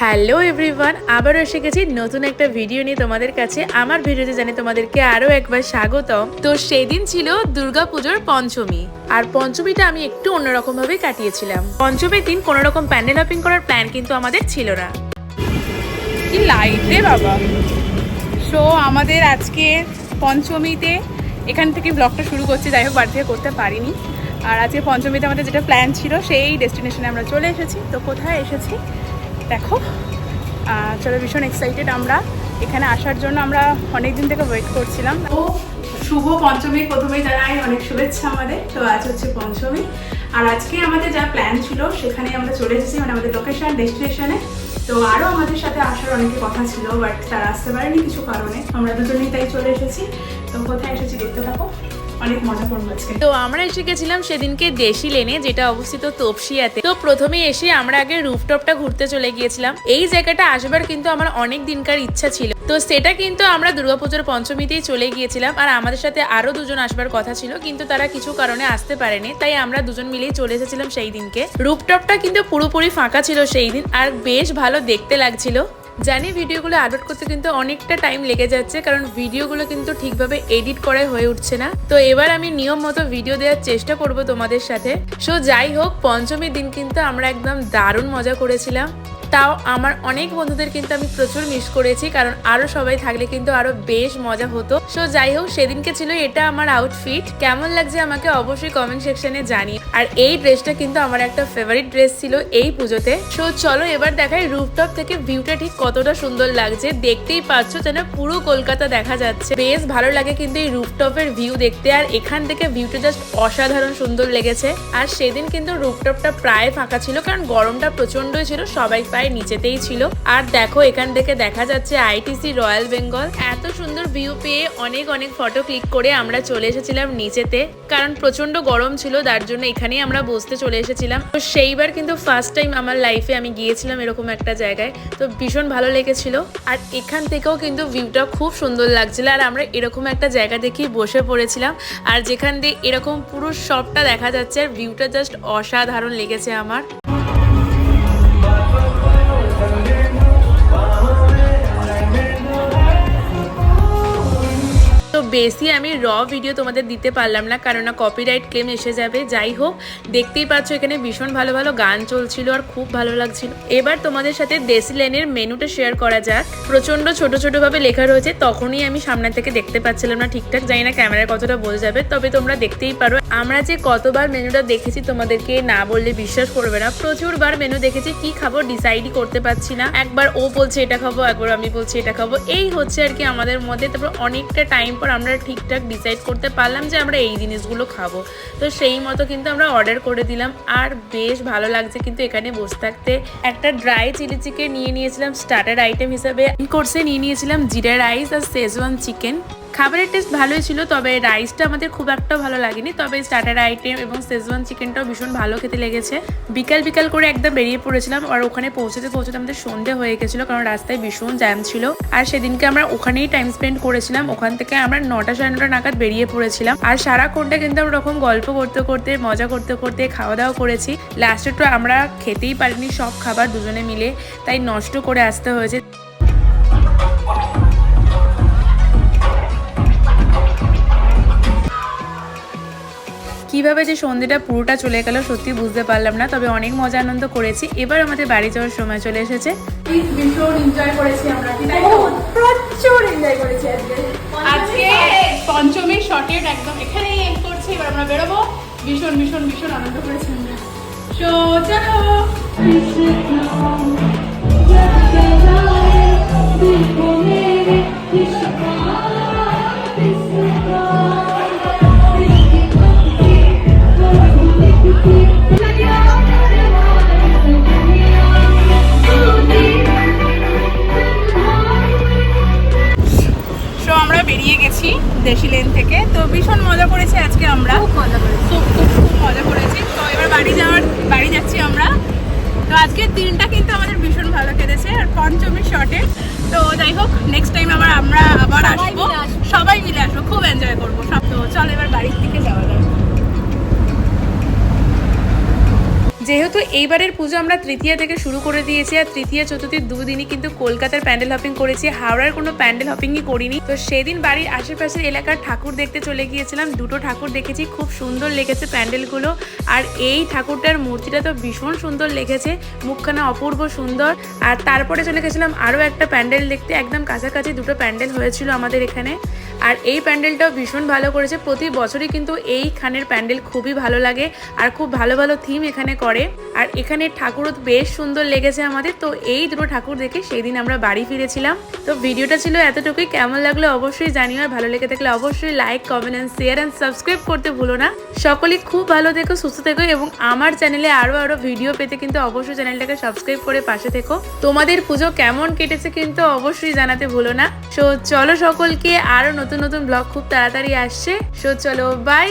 Hello everyone, আবারও এসে গেছি নতুন একটা ভিডিও নিয়ে তোমাদের কাছে। আমার ভিডিওতে জানি তোমাদেরকে আরও একবার স্বাগতম। তো সেই দিন ছিল দুর্গাপুজোর পঞ্চমী, আর পঞ্চমীটা আমি একটু অন্যরকম ভাবে কাটিয়েছিলাম। পঞ্চমীর দিন কোনো রকম প্যান্ডেল হপিং করার প্ল্যান কিন্তু আমাদের ছিল না। কি লাইট রে বাবা। সো আমাদের আজকে পঞ্চমীতে এখান থেকে ব্লগটা শুরু করছি, যাই হোক বাড়ি থেকে করতে পারিনি। আর আজকে পঞ্চমীতে আমাদের যেটা প্ল্যান ছিল, সেই ডেস্টিনেশনে আমরা চলে এসেছি। তো কোথায় এসেছি? দেখো। চলো ভীষণ এক্সাইটেড আমরা। এখানে আসার জন্য আমরা অনেক দিন থেকে ওয়েট করছিলাম। তো শুভ পঞ্চমী প্রথমেই জানাই অনেক শুভেচ্ছা আমাদের। তো আজ হচ্ছে পঞ্চমী। আর আজকে আমাদের যা প্ল্যান ছিল, সেখানে আমরা চলে এসেছি মানে আমাদের লোকেশন ডেস্টিনেশনে তো আরও আমাদের সাথে আসার অনেকে কথা ছিল বাট তারা আসতে পারেনি কিছু কারণে। আমরা দুজনেই তাই চলে এসেছি। তো কোথায় এসেছি দেখতে থাকো। অনেক মজা আজকে। তো আমরা এসে গেছিলাম সেদিনকে দেশি লেনে, যেটা অবস্থিত তপসিয়াতে। তো প্রথমে এসে আমরা আগে রুফটপটা ঘুরতে চলে গিয়েছিলাম। এই জায়গাটা আসবার কিন্তু আমার অনেক দিনকার ইচ্ছা ছিল। তো সেটা কিন্তু আমরা দুর্গাপুজোর পঞ্চমীতেই চলে গিয়েছিলাম আর আমাদের সাথে আরও দুজন আসবার কথা ছিল, কিন্তু তারা কিছু কারণে আসতে পারেনি, তাই আমরা দুজন মিলেই চলে এসেছিলাম সেই দিনকে। রুফটপটা কিন্তু পুরোপুরি ফাঁকা ছিল সেই দিন, আর বেশ ভালো দেখতে লাগছিল। জানি ভিডিওগুলো আপলোড করতে কিন্তু অনেকটা টাইম লেগে যাচ্ছে, কারণ ভিডিওগুলো কিন্তু ঠিকভাবে এডিট করাই হয়ে উঠছে না। তো এবার আমি নিয়ম মতো ভিডিও দেওয়ার চেষ্টা করব তোমাদের সাথে। সো যাই হোক, পঞ্চমীর দিন কিন্তু আমরা একদম দারুণ মজা করেছিলাম। তাও আমার অনেক বন্ধুদের কিন্তু আমি প্রচুর মিস করেছি, কারণ আরও সবাই থাকলে কিন্তু আরও বেশ মজা হতো। সো যাই হোক, সেদিনকে ছিল এটা আমার আউটফিট কেমন লাগছে আমাকে অবশ্যই কমেন্ট সেকশনে জানি আর এই ড্রেসটা কিন্তু আমার একটা ফেভারিট ড্রেস ছিল এই পুজোতে। সো চলো এবার দেখাই রুফটপ থেকে ভিউটা ঠিক কতটা সুন্দর লাগছে। দেখতেই পাচ্ছ যেন পুরো কলকাতা দেখা যাচ্ছে। বেশ ভালো লাগে কিন্তু এই রুফটপের ভিউ দেখতে। আর এখান থেকে ভিউটা জাস্ট অসাধারণ সুন্দর লেগেছে। আর সেদিন কিন্তু রুফটপটা প্রায় ফাঁকা ছিল, কারণ গরমটা প্রচন্ডই ছিল, সবাই প্রায় নিচেতেই ছিল। আর দেখো, এখান থেকে দেখা যাচ্ছে আইটিসি রয়্যাল বেঙ্গল এত সুন্দর ভিউ পেয়ে অনেক অনেক ফটো ক্লিক করে আমরা চলে এসেছিলাম নিচেতে। কারণ প্রচণ্ড গরম ছিল, তার জন্য এখানেই আমরা বসতে চলে এসেছিলাম। তো সেইবার কিন্তু ফার্স্ট টাইম আমার লাইফে আমি গিয়েছিলাম এরকম একটা জায়গায়। তো ভীষণ ভালো লেগেছিল। আর এখান থেকেও কিন্তু ভিউটা খুব সুন্দর লাগছিল। আর আমরা এরকম একটা জায়গা দেখেই বসে পড়েছিলাম। আর যেখান দিয়ে এরকম পুরো সবটা দেখা যাচ্ছে, আর ভিউটা জাস্ট অসাধারণ লেগেছে আমার। বেশি আমি র ভিডিও তোমাদের দিতে পারলাম না কারণ না কপিরাইট ক্লেম এসে যাবে, যাই হোক, দেখতেই পাচ্ছ এখানে ভীষণ ভালো ভালো গান চলছিল আর খুব ভালো লাগছিল। এবার তোমাদের সাথে দেশি লেনের মেনুটা শেয়ার করা যাক। প্রচণ্ড ছোট ছোট ভাবে লেখা রয়েছে, তখনই আমি সামনে থেকে দেখতে পাচ্ছিলাম না ঠিকঠাক, জানি না ক্যামেরায় কতটা বোঝা যাবে, তবে তোমরা দেখতেই পারো। আমরা যে কতবার মেনুটা দেখেছি তোমাদেরকে না বললে বিশ্বাস করবে না প্রচুর বার মেনু দেখেছি, কি খাব ডিসাইডই করতে পারছি না। একবার ও বলছে এটা খাব, একবার আমি বলছি এটা খাব, এই হচ্ছে আর কি আমাদের মধ্যে, তারপর অনেকটা টাইম পর আমরা ঠিকঠাক ডিসাইড করতে পারলাম যে আমরা এই জিনিসগুলো খাব। তো সেই মতো কিন্তু আমরা অর্ডার করে দিলাম। আর বেশ ভালো লাগছে কিন্তু এখানে বসে থাকতে। একটা ড্রাই চিলি চিকেন নিয়ে নিয়েছিলাম স্টার্টার আইটেম হিসাবে। কোর্সে নিয়ে নিয়েছিলাম জিরা রাইস আর শেজওয়ান চিকেন খাবারের টেস্ট ভালোই ছিল, তবে রাইসটা আমাদের খুব একটা ভালো লাগেনি। তবে স্টার্টার আইটেম এবং শেজওয়ান চিকেনটাও ভীষণ ভালো খেতে লেগেছে। বিকাল বিকাল করে একদম বেরিয়ে পড়েছিলাম আর ওখানে পৌঁছতে পৌঁছতে আমাদের সন্ধে হয়ে গেছিল, কারণ রাস্তায় ভীষণ জ্যাম ছিল। আর সেদিনকে আমরা ওখানেই টাইম স্পেন্ড করেছিলাম। ওখান থেকে আমরা নটা সাড়ে নটা নাগাদ বেরিয়ে পড়েছিলাম। আর সারাক্ষণটা কিন্তু আমরা ওরকম গল্প করতে করতে, মজা করতে করতে খাওয়া দাওয়া করেছি লাস্টে তো আমরা খেতেই পারিনি, সব খাবার দুজনে মিলে, তাই নষ্ট করে আসতে হয়েছে। কীভাবে যে সন্ধেটা পুরোটা চলে গেল সত্যি বুঝতে পারলাম না তবে অনেক মজা আনন্দ করেছি। এবার আমাদের বাড়ি যাওয়ার সময় চলে এসেছে। ভীষণ এনজয় করেছি আমরা প্রচুর এনজয় করেছি আজকে। আজকে পঞ্চমী শর্টেড একদম এখানেই এন্ড করছি এবার আমরা বেরোবো। ভীষণ ভীষণ ভীষণ আনন্দ করেছি আমরা। সো চলো। সো বেরিয়ে গেছি দেশি লেন থেকে। তো ভীষণ মজা করেছি আজকে আমরা। খুব মজা করেছি। খুব খুব খুব মজা করেছি। তো এবার বাড়ি যাওয়ার বাড়ি যাচ্ছি আমরা। তো আজকের দিনটা কিন্তু আমাদের ভীষণ ভালো কেটেছে। আর পঞ্চমী শর্টে তো যাই হোক নেক্সট টাইম আবার আমরা আবার আসব। যেহেতু এইবারের পুজো আমরা তৃতীয়া থেকে শুরু করে দিয়েছি, আর তৃতীয়া চতুর্থীর দুদিনই কিন্তু কলকাতার প্যান্ডেল হপিং করেছি। হাওড়ার কোনো প্যান্ডেল হপিংই করিনি। তো সেদিন বাড়ির আশেপাশের এলাকার ঠাকুর দেখতে চলে গিয়েছিলাম। দুটো ঠাকুর দেখেছি, খুব সুন্দর লেগেছে প্যান্ডেলগুলো। আর এই ঠাকুরটার মূর্তিটা তো ভীষণ সুন্দর লেগেছে, মুখখানা অপূর্ব সুন্দর। আর তারপরে চলে গেছিলাম আরও একটা প্যান্ডেল দেখতে, একদম কাছাকাছি দুটো প্যান্ডেল হয়েছিল আমাদের এখানে। আর এই প্যান্ডেলটাও ভীষণ ভালো করেছে। প্রতি বছরই কিন্তু এই খানের প্যান্ডেল খুবই ভালো লাগে, আর খুব ভালো ভালো থিম এখানে করে। আর এখানে ঠাকুরও বেশ সুন্দর লেগেছে আমাদের। তো এই দুটো ঠাকুর দেখে সেই দিন আমরা বাড়ি ফিরেছিলাম। তো ভিডিওটা ছিল এতটুকুই। কেমন লাগল অবশ্যই জানিও। আর ভালো লেগে থাকলে অবশ্যই like comment and share and subscribe করতে ভুলো না। সকলেই খুব ভালো থেকো, সুস্থ থেকো এবং আমার চ্যানেলে আরও আরও ভিডিও পেতে কিন্তু অবশ্যই চ্যানেলটাকে সাবস্ক্রাইব করে পাশে থেকো। তোমাদের পুজো কেমন কেটেছে কিন্তু অবশ্যই জানাতে ভুলো না। সো চলো সকলকে আরও নতুন নতুন ব্লগ খুব তাড়াতাড়ি আসছে। সো চলো বাই